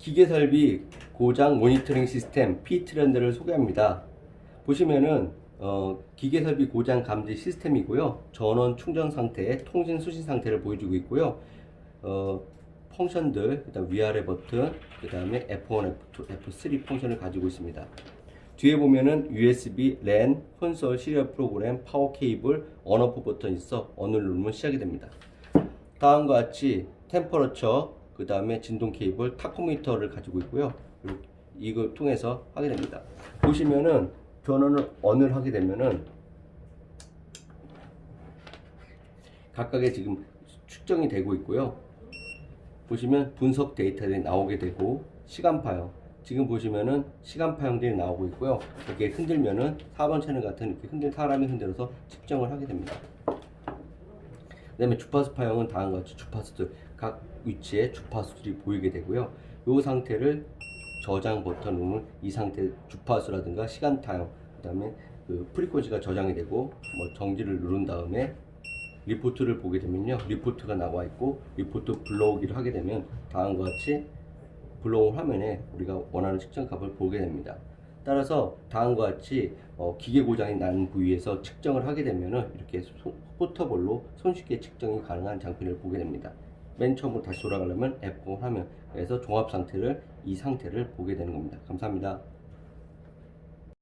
기계 설비 고장 모니터링 시스템 P트렌드를 소개합니다. 보시면은 어, 기계 설비 고장 감지 시스템이고요. 전원 충전 상태, 통신 수신 상태를 보여주고 있고요. 어, 펑션들, 그다음 위아래 버튼, 그 다음에 F1, F2, F3 펑션을 가지고 있습니다. 뒤에 보면은 USB, 랜, 콘솔, 시리얼 프로그램, 파워 케이블, 언어프 버튼 있어 언을 누르면 시작이 됩니다. 다음과 같이 템퍼러처, 그 다음에 진동 케이블, 타코미터를 가지고 있고요. 이걸 통해서 하게 됩니다. 보시면은 전원을 언을 하게 되면은 각각의 지금 측정이 되고 있고요. 보시면 분석 데이터들이 나오게 되고 시간 파형 지금 보시면은 시간 파형들이 나오고 있고요. 이렇게 흔들면은 4번 채널 같은 이렇게 흔들 사람이 흔들어서 측정을 하게 됩니다. 그다음에 주파수 파형은 다음과 같이 주파수들 각 위치에 주파수들이 보이게 되고요. 이 상태를 저장 버튼 누르면 이 상태 주파수라든가 시간 타형 그다음에 그 프리퀀시가 저장이 되고 뭐 정지를 누른 다음에 리포트를 보게 되면요 리포트가 나와 있고 리포트 불러오기를 하게 되면 다음과 같이 불러온 화면에 우리가 원하는 측정 값을 보게 됩니다. 따라서 다음과 같이 어, 기계 고장이 난 부위에서 측정을 하게 되면은 이렇게 소- 포터볼로 손쉽게 측정이 가능한 장비를 보게 됩니다. 맨 처음으로 다시 돌아가려면 F0 화면에서 종합 상태를 이 상태를 보게 되는 겁니다. 감사합니다.